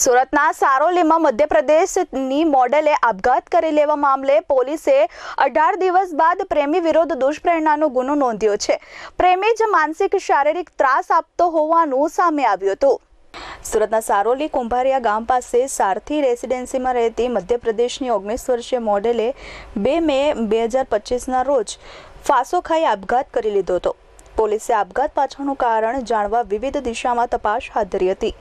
સુરતના સારોલીમાં મધ્યપ્રદેશની મોડેલે આપઘાત કરી લેવા મામલે પોલીસે અઢાર દિવસ બાદ પ્રેમી વિરોધ દુષ્પ્રેરણાનો ગુનો નોંધ્યો છે. પ્રેમી જ માનસિક શારીરિક ત્રાસ આપતો હોવાનું સામે આવ્યું હતું. સુરતના સારોલી કુંભારિયા ગામ પાસે સારથી રેસિડેન્સીમાં રહેતી મધ્યપ્રદેશની ઓગણીસ વર્ષીય મોડેલે બે મે બે હજાર પચીસના રોજ ફાંસો ખાઈ આપઘાત કરી લીધો હતો. પોલીસે આપઘાત પાછળનું કારણ જાણવા વિવિધ દિશામાં તપાસ હાથ ધરી હતી.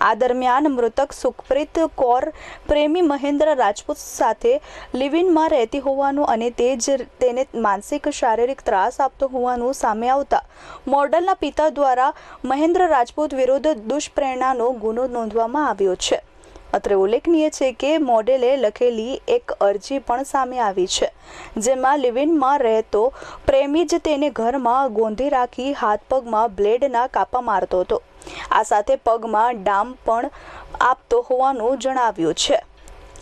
આ દરમિયાન મૃતક સુખપ્રીત કૌર પ્રેમી મહેન્દ્ર રાજપૂત સાથે લિવિનમાં રહેતી હોવાનું અને તે જ તેને માનસિક શારીરિક ત્રાસ આપતો હોવાનું સામે આવતા મોડલના પિતા દ્વારા મહેન્દ્ર રાજપૂત વિરુદ્ધ દુષ્પ્રેરણાનો ગુનો નોંધવામાં આવ્યો છે. અત્રે ઉલ્લેખનીય છે કે મોડેલે લખેલી એક અરજી પણ સામે આવી છે, જેમાં લિવિનમાં રહેતો પ્રેમી જ તેને ઘરમાં ગોંધી રાખી હાથ પગમાં બ્લેડના કાપા મારતો હતો. આ સાથે પગમાં ડામ પણ આપતો હોવાનું જણાવ્યું છે.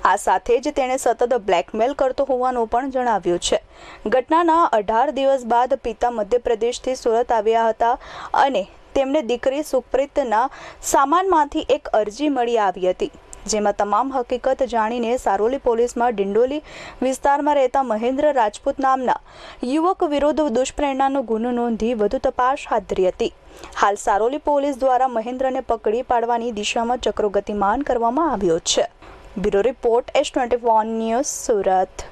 આ સાથે જ તેણે સતત બ્લેકમેલ કરતો હોવાનું પણ જણાવ્યું છે. ઘટનાના અઢાર દિવસ બાદ પિતા મધ્યપ્રદેશથી સુરત આવ્યા હતા અને તેમને દીકરી સુપ્રીતના સામાનમાંથી એક અરજી મળી આવી હતી. જેમાં તમામ હકીકત જાણીને સારોલી પોલીસમાં ડિંડોલી વિસ્તારમાં રહેતા મહેન્દ્ર રાજપૂત નામના યુવક વિરુદ્ધ દુષ્પ્રેરણાનો ગુનો નોંધી વધુ તપાસ હાથ ધરી હતી. હાલ સારોલી પોલીસ દ્વારા મહેન્દ્રને પકડી પાડવાની દિશામાં ચક્રો ગતિમાન કરવામાં આવ્યો છે. Bureau report S twenty news Surat.